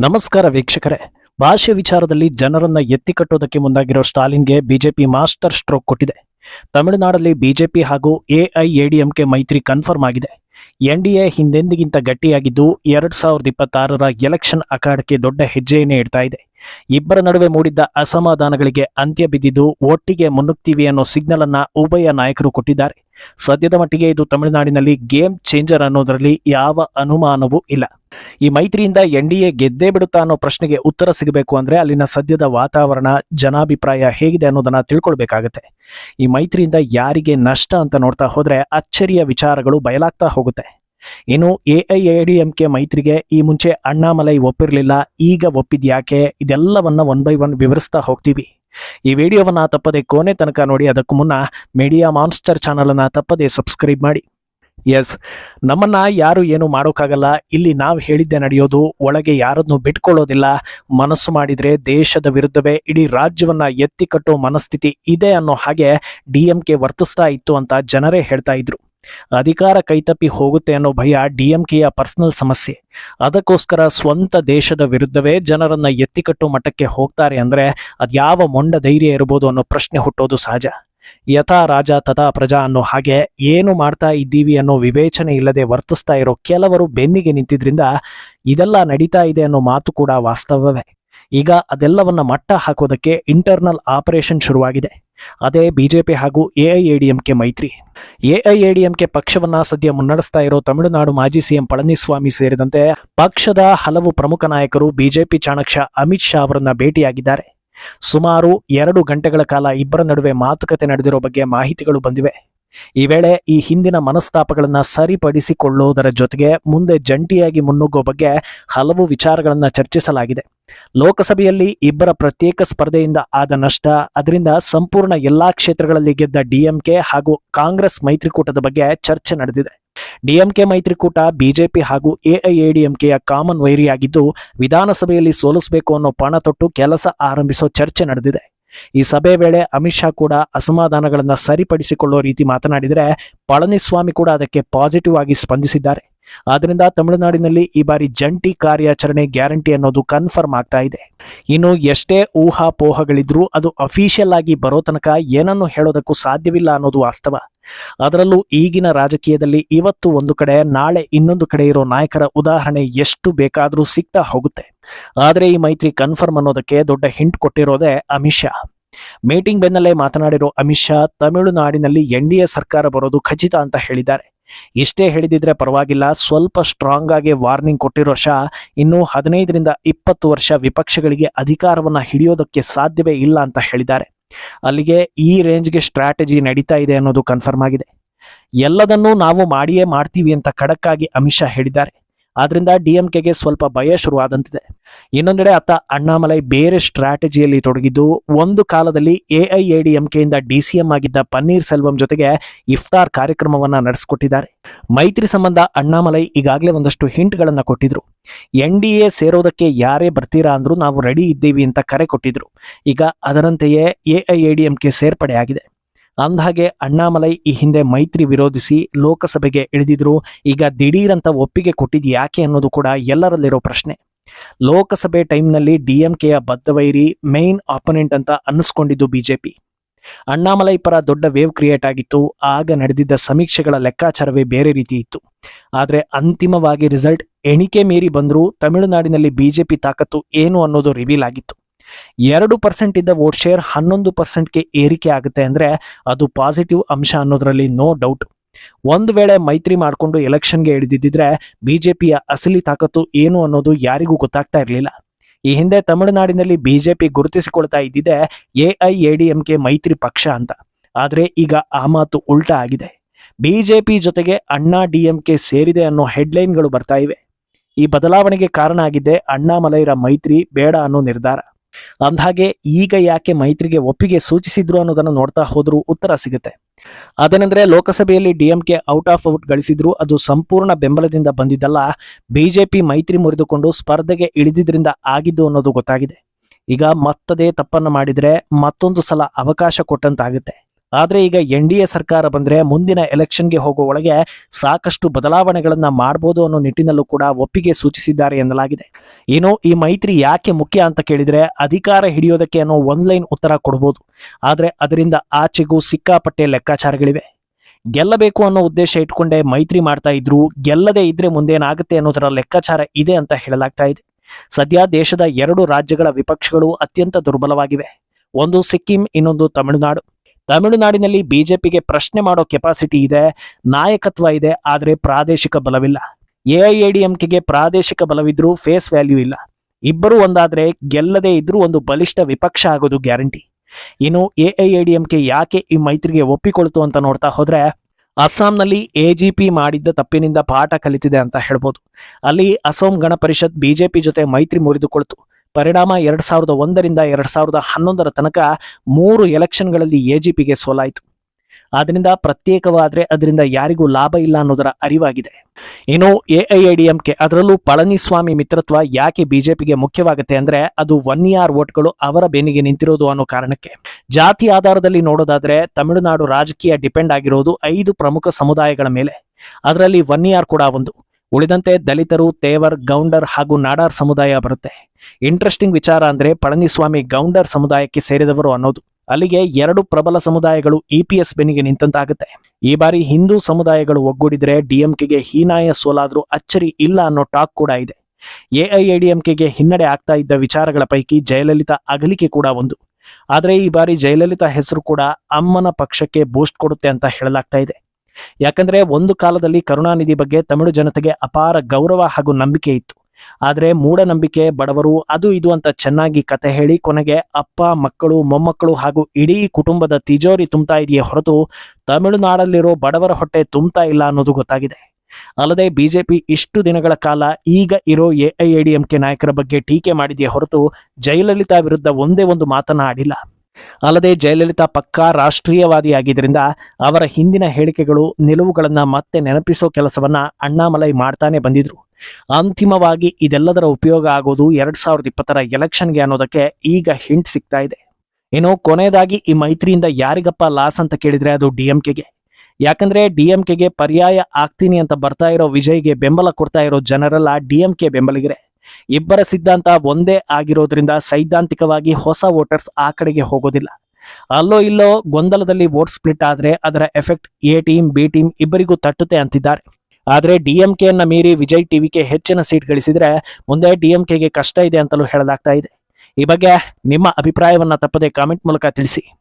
ನಮಸ್ಕಾರ ವೀಕ್ಷಕರೇ. ಭಾಷೆ ವಿಚಾರದಲ್ಲಿ ಜನರನ್ನ ಎತ್ತಿಕಟ್ಟೋದಕ್ಕೆ ಮುಂದಾಗಿರೋ ಸ್ಟಾಲಿನ್ಗೆ ಬಿಜೆಪಿ ಮಾಸ್ಟರ್ ಸ್ಟ್ರೋಕ್ ಕೊಟ್ಟಿದೆ. ತಮಿಳುನಾಡಲ್ಲಿ ಬಿಜೆಪಿ ಹಾಗೂ ಎಐಎಡಿಎಂಕೆ ಮೈತ್ರಿ ಕನ್ಫರ್ಮ್ ಆಗಿದೆ. ಎನ್ಡಿಎ ಹಿಂದೆಂದಿಗಿಂತ ಗಟ್ಟಿಯಾಗಿದ್ದು ಎರಡ್ ಸಾವಿರದ ಇಪ್ಪತ್ತಾರರ ಎಲೆಕ್ಷನ್ ಅಖಾಡಕ್ಕೆ ದೊಡ್ಡ ಹೆಜ್ಜೆಯನ್ನೇ ಇಡ್ತಾ ಇದೆ. ಇಬ್ಬರ ನಡುವೆ ಮೂಡಿದ್ದ ಅಸಮಾಧಾನಗಳಿಗೆ ಅಂತ್ಯ ಬಿದ್ದಿದ್ದು ಒಟ್ಟಿಗೆ ಮುನ್ನುಗ್ತೀವಿ ಅನ್ನೋ ಸಿಗ್ನಲ್ ಅನ್ನ ಉಭಯ ನಾಯಕರು ಕೊಟ್ಟಿದ್ದಾರೆ. ಸದ್ಯದ ಮಟ್ಟಿಗೆ ಇದು ತಮಿಳುನಾಡಿನಲ್ಲಿ ಗೇಮ್ ಚೇಂಜರ್ ಅನ್ನೋದರಲ್ಲಿ ಯಾವ ಅನುಮಾನವೂ ಇಲ್ಲ. ಈ ಮೈತ್ರಿಯಿಂದ ಎನ್ಡಿಎ ಗೆದ್ದೇ ಬಿಡುತ್ತಾ ಅನ್ನೋ ಪ್ರಶ್ನೆಗೆ ಉತ್ತರ ಸಿಗಬೇಕು ಅಂದ್ರೆ ಅಲ್ಲಿನ ಸದ್ಯದ ವಾತಾವರಣ, ಜನಾಭಿಪ್ರಾಯ ಹೇಗಿದೆ ಅನ್ನೋದನ್ನ ತಿಳ್ಕೊಳ್ಬೇಕಾಗತ್ತೆ. ಈ ಮೈತ್ರಿಯಿಂದ ಯಾರಿಗೆ ನಷ್ಟ ಅಂತ ನೋಡ್ತಾ ಹೋದ್ರೆ ಅಚ್ಚರಿಯ ವಿಚಾರಗಳು ಬಯಲಾಗ್ತಾ ಹೋಗುತ್ತೆ. ಇನ್ನು ಕೆ ಮೈತ್ರಿಗೆ ಈ ಮುಂಚೆ ಅಣ್ಣಾಮಲೈ ಒಪ್ಪಿರಲಿಲ್ಲ, ಈಗ ಒಪ್ಪಿದ್ಯಾಕೆ? ಇದೆಲ್ಲವನ್ನ ಒನ್ ಬೈ ಒನ್ ವಿವರಿಸ್ತಾ ಹೋಗ್ತೀವಿ. ಈ ವಿಡಿಯೋವನ್ನು ತಪ್ಪದೆ ಕೊನೆ ತನಕ ನೋಡಿ, ಅದಕ್ಕೂ ಮುನ್ನ ಮೀಡಿಯಾ ಮಾನ್ಸ್ಟರ್ ಚಾನಲನ್ನು ತಪ್ಪದೆ ಸಬ್ಸ್ಕ್ರೈಬ್ ಮಾಡಿ. ಎಸ್ ನಮ್ಮನ್ನ ಯಾರು ಏನು ಮಾಡೋಕ್ಕಾಗಲ್ಲ. ಇಲ್ಲಿ ನಾವು ಹೇಳಿದ್ದೆ ನಡೆಯೋದು, ಒಳಗೆ ಯಾರನ್ನು ಬಿಟ್ಕೊಳ್ಳೋದಿಲ್ಲ. ಮನಸ್ಸು ಮಾಡಿದರೆ ದೇಶದ ವಿರುದ್ಧವೇ, ಇಡೀ ರಾಜ್ಯವನ್ನ ಎತ್ತಿ ಕಟ್ಟೋ ಮನಸ್ಥಿತಿ ಇದೆ ಅನ್ನೋ ಹಾಗೆ ಡಿ ಎಂ ಕೆ ವರ್ತಿಸ್ತಾ ಇತ್ತು ಅಂತ ಜನರೇ ಹೇಳ್ತಾ ಇದ್ರು. ಅಧಿಕಾರ ಕೈತಪ್ಪಿ ಹೋಗುತ್ತೆ ಅನ್ನೋ ಭಯ ಡಿಎಂಕೆಯ ಪರ್ಸನಲ್ ಸಮಸ್ಯೆ. ಅದಕ್ಕೋಸ್ಕರ ಸ್ವಂತ ದೇಶದ ವಿರುದ್ಧವೇ ಜನರನ್ನ ಎತ್ತಿಕಟ್ಟು ಮಟ್ಟಕ್ಕೆ ಹೋಗ್ತಾರೆ ಅಂದ್ರೆ ಅದ್ಯಾವ ಮೊಂಡ ಧೈರ್ಯ ಇರಬಹುದು ಅನ್ನೋ ಪ್ರಶ್ನೆ ಹುಟ್ಟೋದು ಸಹಜ. ಯಥಾ ರಾಜ ತಥಾ ಪ್ರಜಾ ಅನ್ನೋ ಹಾಗೆ ಏನು ಮಾಡ್ತಾ ಇದ್ದೀವಿ ಅನ್ನೋ ವಿವೇಚನೆ ಇಲ್ಲದೆ ವರ್ತಿಸ್ತಾ ಇರೋ ಕೆಲವರು ಬೆನ್ನಿಗೆ ನಿಂತಿದ್ರಿಂದ ಇದೆಲ್ಲ ನಡೀತಾ ಇದೆ ಅನ್ನೋ ಮಾತು ಕೂಡ ವಾಸ್ತವವೇ. ಈಗ ಅದೆಲ್ಲವನ್ನ ಮಟ್ಟ ಹಾಕೋದಕ್ಕೆ ಇಂಟರ್ನಲ್ ಆಪರೇಷನ್ ಶುರುವಾಗಿದೆ. ಅದೇ ಬಿಜೆಪಿ ಹಾಗೂ ಎಐಎಡಿಎಂಕೆ ಮೈತ್ರಿ. ಎಐಎಡಿಎಂಕೆ ಪಕ್ಷವನ್ನ ಸದ್ಯ ಮುನ್ನಡೆಸ್ತಾ ಇರೋ ತಮಿಳುನಾಡು ಮಾಜಿ ಸಿಎಂ ಪಳನಿಸ್ವಾಮಿ ಸೇರಿದಂತೆ ಪಕ್ಷದ ಹಲವು ಪ್ರಮುಖ ನಾಯಕರು ಬಿಜೆಪಿ ಚಾಣಕ್ಷ ಅಮಿತ್ ಶಾ ಅವರನ್ನ ಭೇಟಿಯಾಗಿದ್ದಾರೆ. ಸುಮಾರು ಎರಡು ಗಂಟೆಗಳ ಕಾಲ ಇಬ್ಬರ ನಡುವೆ ಮಾತುಕತೆ ನಡೆದಿರೋ ಬಗ್ಗೆ ಮಾಹಿತಿಗಳು ಬಂದಿವೆ. ಈ ವೇಳೆ ಈ ಹಿಂದಿನ ಮನಸ್ತಾಪಗಳನ್ನ ಸರಿಪಡಿಸಿಕೊಳ್ಳುವುದರ ಜೊತೆಗೆ ಮುಂದೆ ಜಂಟಿಯಾಗಿ ಮುನ್ನುಗ್ಗೋ ಬಗ್ಗೆ ಹಲವು ವಿಚಾರಗಳನ್ನ ಚರ್ಚಿಸಲಾಗಿದೆ. ಲೋಕಸಭೆಯಲ್ಲಿ ಇಬ್ಬರ ಪ್ರತ್ಯೇಕ ಸ್ಪರ್ಧೆಯಿಂದ ಆದ ನಷ್ಟ, ಅದರಿಂದ ಸಂಪೂರ್ಣ ಎಲ್ಲಾ ಕ್ಷೇತ್ರಗಳಲ್ಲಿ ಗೆದ್ದ ಡಿಎಂಕೆ ಹಾಗೂ ಕಾಂಗ್ರೆಸ್ ಮೈತ್ರಿಕೂಟದ ಬಗ್ಗೆ ಚರ್ಚೆ ನಡೆದಿದೆ. ಡಿಎಂಕೆ ಮೈತ್ರಿಕೂಟ ಬಿಜೆಪಿ ಹಾಗೂ ಎಐಎಡಿಎಂಕೆಯ ಕಾಮನ್ ವೈರಿಯಾಗಿದ್ದು, ವಿಧಾನಸಭೆಯಲ್ಲಿ ಸೋಲಿಸಬೇಕು ಅನ್ನೋ ಪಣ ತೊಟ್ಟು ಕೆಲಸ ಆರಂಭಿಸೋ ಚರ್ಚೆ ನಡೆದಿದೆ. ಈ ಸಭೆ ವೇಳೆ ಅಮಿತ್ ಶಾ ಕೂಡ ಅಸಮಾಧಾನಗಳನ್ನು ಸರಿಪಡಿಸಿಕೊಳ್ಳೋ ರೀತಿ ಮಾತನಾಡಿದರೆ ಪಳನಿಸ್ವಾಮಿ ಕೂಡ ಅದಕ್ಕೆ ಪಾಸಿಟಿವ್ ಆಗಿ ಸ್ಪಂದಿಸಿದ್ದಾರೆ. ಆದ್ರಿಂದ ತಮಿಳುನಾಡಿನಲ್ಲಿ ಈ ಬಾರಿ ಜಂಟಿ ಕಾರ್ಯಾಚರಣೆ ಗ್ಯಾರಂಟಿ ಅನ್ನೋದು ಕನ್ಫರ್ಮ್ ಆಗ್ತಾ ಇದೆ. ಇನ್ನು ಎಷ್ಟೇ ಊಹಾಪೋಹಗಳಿದ್ರೂ ಅದು ಅಫಿಷಿಯಲ್ ಆಗಿ ಬರೋ ತನಕ ಏನನ್ನು ಹೇಳೋದಕ್ಕೂ ಸಾಧ್ಯವಿಲ್ಲ ಅನ್ನೋದು ವಾಸ್ತವ. ಅದರಲ್ಲೂ ಈಗಿನ ರಾಜಕೀಯದಲ್ಲಿ ಇವತ್ತು ಒಂದು ಕಡೆ, ನಾಳೆ ಇನ್ನೊಂದು ಕಡೆ ಇರೋ ನಾಯಕರ ಉದಾಹರಣೆ ಎಷ್ಟು ಬೇಕಾದರೂ ಸಿಗ್ತಾ ಹೋಗುತ್ತೆ. ಆದರೆ ಈ ಮೈತ್ರಿ ಕನ್ಫರ್ಮ್ ಅನ್ನೋದಕ್ಕೆ ದೊಡ್ಡ ಹಿಂಟ್ ಕೊಟ್ಟಿರೋದೇ ಅಮಿತ್ ಶಾ. ಮೀಟಿಂಗ್ ಬೆನ್ನಲ್ಲೇ ಮಾತನಾಡಿರೋ ಅಮಿತ್ ಶಾ, ತಮಿಳುನಾಡಿನಲ್ಲಿ ಎನ್ ಸರ್ಕಾರ ಬರೋದು ಖಚಿತ ಅಂತ ಹೇಳಿದ್ದಾರೆ. ಇಷ್ಟೇ ಹೇಳಿದಿದ್ರೆ ಪರವಾಗಿಲ್ಲ. ಸ್ವಲ್ಪ ಸ್ಟ್ರಾಂಗ್ ಆಗಿ ವಾರ್ನಿಂಗ್ ಕೊಟ್ಟಿರೋ ಶಾ ಇನ್ನು ಹದಿನೈದರಿಂದ ಇಪ್ಪತ್ತು ವರ್ಷ ವಿಪಕ್ಷಗಳಿಗೆ ಅಧಿಕಾರವನ್ನು ಹಿಡಿಯೋದಕ್ಕೆ ಸಾಧ್ಯವೇ ಇಲ್ಲ ಅಂತ ಹೇಳಿದ್ದಾರೆ. ಅಲ್ಲಿಗೆ ಈ ರೇಂಜ್ಗೆ ಸ್ಟ್ರಾಟಜಿ ನಡೀತಾ ಇದೆ ಅನ್ನೋದು ಕನ್ಫರ್ಮ್ ಆಗಿದೆ. ಎಲ್ಲದನ್ನೂ ನಾವು ಮಾಡಿಯೇ ಮಾಡ್ತೀವಿ ಅಂತ ಖಡಕ್ಕಾಗಿ ಅಮಿತ್ ಶಾ ಹೇಳಿದ್ದಾರೆ. ಆದ್ರಿಂದ ಡಿಎಂಕೆಗೆ ಸ್ವಲ್ಪ ಭಯ ಶುರುವಾದಂತಿದೆ. ಇನ್ನೊಂದೆಡೆ ಅತ್ತ ಅಣ್ಣಾಮಲೈ ಬೇರೆ ಸ್ಟ್ರಾಟಜಿಯಲ್ಲಿ ತೊಡಗಿದ್ದು, ಒಂದು ಕಾಲದಲ್ಲಿ ಎಐಎಡಿಎಂಕೆಯಿಂದ ಡಿಸಿಎಂ ಆಗಿದ್ದ ಪನ್ನೀರ್ ಸೆಲ್ವಂ ಜೊತೆಗೆ ಇಫ್ತಾರ್ ಕಾರ್ಯಕ್ರಮವನ್ನ ನಡೆಸಿಕೊಟ್ಟಿದ್ದಾರೆ. ಮೈತ್ರಿ ಸಂಬಂಧ ಅಣ್ಣಾಮಲೈ ಈಗಾಗಲೇ ಒಂದಷ್ಟು ಹಿಂಟ್ಗಳನ್ನು ಕೊಟ್ಟಿದ್ರು. ಎನ್ ಡಿ ಎ ಸೇರೋದಕ್ಕೆ ಯಾರೇ ಬರ್ತೀರಾ ಅಂದ್ರೂ ನಾವು ರೆಡಿ ಇದ್ದೀವಿ ಅಂತ ಕರೆ ಕೊಟ್ಟಿದ್ರು. ಈಗ ಅದರಂತೆಯೇ ಎಐಎಡಿಎಂಕೆ ಸೇರ್ಪಡೆ ಆಗಿದೆ ಅಂದಹಾಗೆ ಅಣ್ಣಾಮಲೈ ಈ ಹಿಂದೆ ಮೈತ್ರಿ ವಿರೋಧಿಸಿ ಲೋಕಸಭೆಗೆ ಇಳಿದಿದ್ರು. ಈಗ ದಿಢೀರಂತ ಒಪ್ಪಿಗೆ ಕೊಟ್ಟಿದ್ದು ಯಾಕೆ ಅನ್ನೋದು ಕೂಡ ಎಲ್ಲರಲ್ಲಿರೋ ಪ್ರಶ್ನೆ. ಲೋಕಸಭೆ ಟೈಮ್ನಲ್ಲಿ ಡಿಎಂಕೆಯ ಬದ್ಧವೈರಿ ಮೇನ್ ಆಪೋನೆಂಟ್ ಅಂತ ಅನ್ನಿಸ್ಕೊಂಡಿದ್ದು ಬಿಜೆಪಿ. ಅಣ್ಣಾಮಲೈ ಪರ ದೊಡ್ಡ ವೇವ್ ಕ್ರಿಯೇಟ್ ಆಗಿತ್ತು. ಆಗ ನಡೆದಿದ್ದ ಸಮೀಕ್ಷೆಗಳ ಲೆಕ್ಕಾಚಾರವೇ ಬೇರೆ ರೀತಿ ಇತ್ತು. ಆದರೆ ಅಂತಿಮವಾಗಿ ರಿಸಲ್ಟ್ ಎಣಿಕೆ ಮೀರಿ ಬಂದರೂ ತಮಿಳುನಾಡಿನಲ್ಲಿ ಬಿಜೆಪಿ ತಾಕತ್ತು ಏನು ಅನ್ನೋದು ರಿವೀಲ್ ಆಗಿತ್ತು. ಎರಡು ಪರ್ಸೆಂಟ್ ಇದ್ದ ವೋಟ್ ಶೇರ್ ಹನ್ನೊಂದು ಪರ್ಸೆಂಟ್ಗೆ ಏರಿಕೆ ಆಗುತ್ತೆ ಅಂದ್ರೆ ಅದು ಪಾಸಿಟಿವ್ ಅಂಶ ಅನ್ನೋದ್ರಲ್ಲಿ ನೋ ಡೌಟ್ ಒಂದು ವೇಳೆ ಮೈತ್ರಿ ಮಾಡಿಕೊಂಡು ಎಲೆಕ್ಷನ್ಗೆ ಇಳಿದಿದ್ದಿದ್ರೆ ಬಿಜೆಪಿಯ ಅಸಲಿ ತಾಕತ್ತು ಏನು ಅನ್ನೋದು ಯಾರಿಗೂ ಗೊತ್ತಾಗ್ತಾ ಇರಲಿಲ್ಲ. ಈ ಹಿಂದೆ ತಮಿಳುನಾಡಿನಲ್ಲಿ ಬಿಜೆಪಿ ಗುರುತಿಸಿಕೊಳ್ತಾ ಇದ್ದಿದೆ ಎಐಎಡಿಎಂಕೆ ಮೈತ್ರಿ ಪಕ್ಷ ಅಂತ. ಆದ್ರೆ ಈಗ ಆ ಮಾತು ಉಲ್ಟಾ ಆಗಿದೆ. ಬಿಜೆಪಿ ಜೊತೆಗೆ ಅಣ್ಣಾ ಡಿಎಂಕೆ ಸೇರಿದೆ ಅನ್ನೋ ಹೆಡ್ಲೈನ್ಗಳು ಬರ್ತಾ ಇವೆ. ಈ ಬದಲಾವಣೆಗೆ ಕಾರಣ ಆಗಿದ್ದೆ ಅಣ್ಣಾಮಲೈರ ಮೈತ್ರಿ ಬೇಡ ಅನ್ನೋ ನಿರ್ಧಾರ. ಅಂದಹಾಗೆ ಈಗ ಯಾಕೆ ಮೈತ್ರಿಗೆ ಒಪ್ಪಿಗೆ ಸೂಚಿಸಿದ್ರು ಅನ್ನೋದನ್ನು ನೋಡ್ತಾ ಹೋದ್ರೂ ಉತ್ತರ ಸಿಗುತ್ತೆ. ಅದೇನೆಂದ್ರೆ ಲೋಕಸಭೆಯಲ್ಲಿ ಡಿಎಂಕೆ ಔಟ್ ಆಫ್ ಔಟ್ ಗಳಿಸಿದ್ರು, ಅದು ಸಂಪೂರ್ಣ ಬೆಂಬಲದಿಂದ ಬಂದಿದ್ದಲ್ಲ. ಬಿಜೆಪಿ ಮೈತ್ರಿ ಮುರಿದುಕೊಂಡು ಸ್ಪರ್ಧೆಗೆ ಇಳಿದಿದ್ರಿಂದ ಆಗಿದ್ದು ಅನ್ನೋದು ಗೊತ್ತಾಗಿದೆ. ಈಗ ಮತ್ತದೇ ತಪ್ಪನ್ನು ಮಾಡಿದ್ರೆ ಮತ್ತೊಂದು ಸಲ ಅವಕಾಶ ಕೊಟ್ಟಂತಾಗುತ್ತೆ. ಆದ್ರೆ ಈಗ ಎನ್ ಡಿ ಎ ಸರ್ಕಾರ ಬಂದ್ರೆ ಮುಂದಿನ ಎಲೆಕ್ಷನ್ಗೆ ಹೋಗುವ ಒಳಗೆ ಸಾಕಷ್ಟು ಬದಲಾವಣೆಗಳನ್ನು ಮಾಡಬಹುದು ಅನ್ನೋ ನಿಟ್ಟಿನಲ್ಲೂ ಕೂಡ ಒಪ್ಪಿಗೆ ಸೂಚಿಸಿದ್ದಾರೆ ಎನ್ನಲಾಗಿದೆ. ಏನೋ ಈ ಮೈತ್ರಿ ಯಾಕೆ ಮುಖ್ಯ ಅಂತ ಕೇಳಿದ್ರೆ ಅಧಿಕಾರ ಹಿಡಿಯೋದಕ್ಕೆ ಅನ್ನೋ ಲೈನ್ ಉತ್ತರ ಕೊಡಬಹುದು ಆದರೆ ಅದರಿಂದ ಆಚೆಗೂ ಸಿಕ್ಕಾಪಟ್ಟೆ ಲೆಕ್ಕಾಚಾರಗಳಿವೆ. ಗೆಲ್ಲಬೇಕು ಅನ್ನೋ ಉದ್ದೇಶ ಇಟ್ಕೊಂಡೇ ಮೈತ್ರಿ ಮಾಡ್ತಾ ಇದ್ರು ಗೆಲ್ಲದೆ ಇದ್ರೆ ಮುಂದೇನಾಗುತ್ತೆ ಅನ್ನೋದರ ಲೆಕ್ಕಾಚಾರ ಇದೆ ಅಂತ ಹೇಳಲಾಗ್ತಾ ಇದೆ. ಸದ್ಯ ದೇಶದ ಎರಡು ರಾಜ್ಯಗಳ ವಿಪಕ್ಷಗಳು ಅತ್ಯಂತ ದುರ್ಬಲವಾಗಿವೆ. ಒಂದು ಸಿಕ್ಕಿಂ, ಇನ್ನೊಂದು ತಮಿಳುನಾಡು. ತಮಿಳುನಾಡಿನಲ್ಲಿ ಬಿಜೆಪಿಗೆ ಪ್ರಶ್ನೆ ಮಾಡೋ ಕೆಪಾಸಿಟಿ ಇದೆ, ನಾಯಕತ್ವ ಇದೆ, ಆದರೆ ಪ್ರಾದೇಶಿಕ ಬಲವಿಲ್ಲ. ಎಐಎಡಿಎಂಕೆಗೆ ಪ್ರಾದೇಶಿಕ ಬಲವಿದ್ರೂ ಫೇಸ್ ವ್ಯಾಲ್ಯೂ ಇಲ್ಲ. ಇಬ್ಬರು ಒಂದಾದ್ರೆ ಗೆಲ್ಲದೇ ಇದ್ರೂ ಒಂದು ಬಲಿಷ್ಠ ವಿಪಕ್ಷ ಆಗೋದು ಗ್ಯಾರಂಟಿ ಇನ್ನು ಎಐಎಡಿಎಂಕೆ ಯಾಕೆ ಈ ಮೈತ್ರಿಗೆ ಒಪ್ಪಿಕೊಳ್ತು ಅಂತ ನೋಡ್ತಾ ಹೋದ್ರೆ, ಅಸ್ಸಾಂನಲ್ಲಿ ಎಜಿಪಿ ಮಾಡಿದ್ದ ತಪ್ಪಿನಿಂದ ಪಾಠ ಕಲಿತಿದೆ ಅಂತ ಹೇಳ್ಬೋದು. ಅಲ್ಲಿ ಅಸೋಂ ಗಣ ಪರಿಷತ್ ಬಿಜೆಪಿ ಜೊತೆ ಮೈತ್ರಿ ಮುರಿದುಕೊಳ್ತು. ಪರಿಣಾಮ ಎರಡ್ ಸಾವಿರದ ಒಂದರಿಂದ ಎರಡ್ ಸಾವಿರದ ಹನ್ನೊಂದರ ತನಕ ಮೂರು ಎಲೆಕ್ಷನ್ಗಳಲ್ಲಿ ಎಜಿಪಿಗೆ ಸೋಲಾಯಿತು. ಆದ್ರಿಂದ ಪ್ರತ್ಯೇಕವಾದ್ರೆ ಅದರಿಂದ ಯಾರಿಗೂ ಲಾಭ ಇಲ್ಲ ಅನ್ನೋದರ ಅರಿವಾಗಿದೆ. ಇನ್ನು ಎಐಎಡಿಎಂಕೆ ಅದರಲ್ಲೂ ಪಳನಿಸ್ವಾಮಿ ಮಿತ್ರತ್ವ ಯಾಕೆ ಬಿಜೆಪಿಗೆ ಮುಖ್ಯವಾಗುತ್ತೆ ಅಂದ್ರೆ ಅದು ಒನ್ ಇಯರ್ ವೋಟ್ಗಳು ಅವರ ಬೆನ್ನಿಗೆ ನಿಂತಿರೋದು ಅನ್ನೋ ಕಾರಣಕ್ಕೆ. ಜಾತಿ ಆಧಾರದಲ್ಲಿ ನೋಡೋದಾದ್ರೆ ತಮಿಳುನಾಡು ರಾಜಕೀಯ ಡಿಪೆಂಡ್ ಆಗಿರೋದು ಐದು ಪ್ರಮುಖ ಸಮುದಾಯಗಳ ಮೇಲೆ. ಅದರಲ್ಲಿ ಒನ್ ಇಯರ್ ಕೂಡ ಒಂದು. ಉಳಿದಂತೆ ದಲಿತರು, ತೇವರ್, ಗೌಂಡರ್ ಹಾಗೂ ನಾಡಾರ್ ಸಮುದಾಯ ಬರುತ್ತೆ. ಇಂಟ್ರೆಸ್ಟಿಂಗ್ ವಿಚಾರ ಅಂದ್ರೆ ಪಳನಿಸ್ವಾಮಿ ಗೌಂಡರ್ ಸಮುದಾಯಕ್ಕೆ ಸೇರಿದವರು ಅನ್ನೋದು. ಅಲ್ಲಿಗೆ ಎರಡು ಪ್ರಬಲ ಸಮುದಾಯಗಳು ಇ ಪಿ ಎಸ್ ಬೆನಿಗೆ ನಿಂತಂತಾಗುತ್ತೆ. ಈ ಬಾರಿ ಹಿಂದೂ ಸಮುದಾಯಗಳು ಒಗ್ಗೂಡಿದರೆ ಡಿಎಂಕೆಗೆ ಹೀನಾಯ ಸೋಲಾದರೂ ಅಚ್ಚರಿ ಇಲ್ಲ ಅನ್ನೋ ಟಾಕ್ ಕೂಡ ಇದೆ. ಎಐಎಡಿಎಂಕೆಗೆ ಹಿನ್ನಡೆ ಆಗ್ತಾ ಇದ್ದ ವಿಚಾರಗಳ ಪೈಕಿ ಜಯಲಲಿತಾ ಅಗಲಿಕೆ ಕೂಡ ಒಂದು. ಆದರೆ ಈ ಬಾರಿ ಜಯಲಲಿತಾ ಹೆಸರು ಕೂಡ ಅಮ್ಮನ ಪಕ್ಷಕ್ಕೆ ಬೂಸ್ಟ್ ಕೊಡುತ್ತೆ ಅಂತ ಹೇಳಲಾಗ್ತಾ ಇದೆ. ಯಾಕಂದ್ರೆ ಒಂದು ಕಾಲದಲ್ಲಿ ಕರುಣಾನಿಧಿ ಬಗ್ಗೆ ತಮಿಳು ಜನತೆಗೆ ಅಪಾರ ಗೌರವ ಹಾಗೂ ನಂಬಿಕೆ ಇತ್ತು. ಆದ್ರೆ ಮೂಢನಂಬಿಕೆ, ಬಡವರು, ಅದು ಇದು ಅಂತ ಚೆನ್ನಾಗಿ ಕತೆ ಹೇಳಿ ಕೊನೆಗೆ ಅಪ್ಪ, ಮಕ್ಕಳು, ಮೊಮ್ಮಕ್ಕಳು ಹಾಗೂ ಇಡೀ ಕುಟುಂಬದ ತಿಜೋರಿ ತುಂಬ್ತಾ ಇದೆಯೇ ಹೊರತು ತಮಿಳುನಾಡಲ್ಲಿರೋ ಬಡವರ ಹೊಟ್ಟೆ ತುಂಬ್ತಾ ಇಲ್ಲ ಅನ್ನೋದು ಗೊತ್ತಾಗಿದೆ. ಅಲ್ಲದೆ ಬಿಜೆಪಿ ಇಷ್ಟು ದಿನಗಳ ಕಾಲ ಈಗ ಇರೋ ಎಐಎಡಿಎಂಕೆ ನಾಯಕರ ಬಗ್ಗೆ ಟೀಕೆ ಮಾಡಿದೆಯೇ ಹೊರತು ಜಯಲಲಿತಾ ವಿರುದ್ಧ ಒಂದೇ ಒಂದು ಮಾತನ್ನ ಆಡಿಲ್ಲ. ಅಲ್ಲದೆ ಜಯಲಲಿತಾ ಪಕ್ಕಾ ರಾಷ್ಟ್ರೀಯವಾದಿಯಾಗಿದ್ದರಿಂದ ಅವರ ಹಿಂದಿನ ಹೇಳಿಕೆಗಳು, ನಿಲುವುಗಳನ್ನು ಮತ್ತೆ ನೆನಪಿಸೋ ಕೆಲಸವನ್ನ ಅಣ್ಣಾಮಲೈ ಮಾಡ್ತಾನೆ ಬಂದಿದ್ರು. ಅಂತಿಮವಾಗಿ ಇದೆಲ್ಲದರ ಉಪಯೋಗ ಆಗೋದು ಎರಡ್ ಸಾವಿರದ ಇಪ್ಪತ್ತರ ಎಲೆಕ್ಷನ್ಗೆ ಅನ್ನೋದಕ್ಕೆ ಈಗ ಹಿಂಟ್ ಸಿಗ್ತಾ ಇದೆ. ಇನ್ನು ಕೊನೆಯದಾಗಿ ಈ ಮೈತ್ರಿಯಿಂದ ಯಾರಿಗಪ್ಪ ಲಾಸ್ ಅಂತ ಕೇಳಿದ್ರೆ ಅದು ಡಿಎಂಕೆಗೆ ಯಾಕಂದ್ರೆ ಡಿಎಂಕೆಗೆ ಪರ್ಯಾಯ ಆಗ್ತೀನಿ ಅಂತ ಬರ್ತಾ ಇರೋ ವಿಜಯ್ಗೆ ಬೆಂಬಲ ಕೊಡ್ತಾ ಇರೋ ಜನರೆಲ್ಲ ಡಿಎಂಕೆ ಬೆಂಬಲಿಗರೆ. ಇಬ್ಬರ ಸಿದ್ಧಾಂತ ಒಂದೇ ಆಗಿರೋದ್ರಿಂದ ಸೈದ್ಧಾಂತಿಕವಾಗಿ ಹೊಸ ವೋಟರ್ಸ್ ಆ ಕಡೆಗೆ ಹೋಗೋದಿಲ್ಲ. ಅಲ್ಲೋ ಇಲ್ಲೋ ಗೊಂದಲದಲ್ಲಿ ವೋಟ್ ಸ್ಪ್ಲಿಟ್ ಆದ್ರೆ ಅದರ effect A team, B team ಇಬ್ಬರಿಗೂ ತಟ್ಟುತ್ತೆ ಅಂತಿದ್ದಾರೆ. ಆದ್ರೆ ಡಿಎಂಕೆಯನ್ನ ಮೀರಿ ವಿಜಯ್ ಟಿವಿಗೆ ಹೆಚ್ಚಿನ ಸೀಟ್ ಗಳಿಸಿದ್ರೆ ಮುಂದೆ ಡಿಎಂಕೆಗೆ ಕಷ್ಟ ಇದೆ ಅಂತಲೂ ಹೇಳಲಾಗ್ತಾ ಇದೆ. ಈ ಬಗ್ಗೆ ನಿಮ್ಮ ಅಭಿಪ್ರಾಯವನ್ನ ತಪ್ಪದೆ ಕಾಮೆಂಟ್ ಮೂಲಕ ತಿಳಿಸಿ.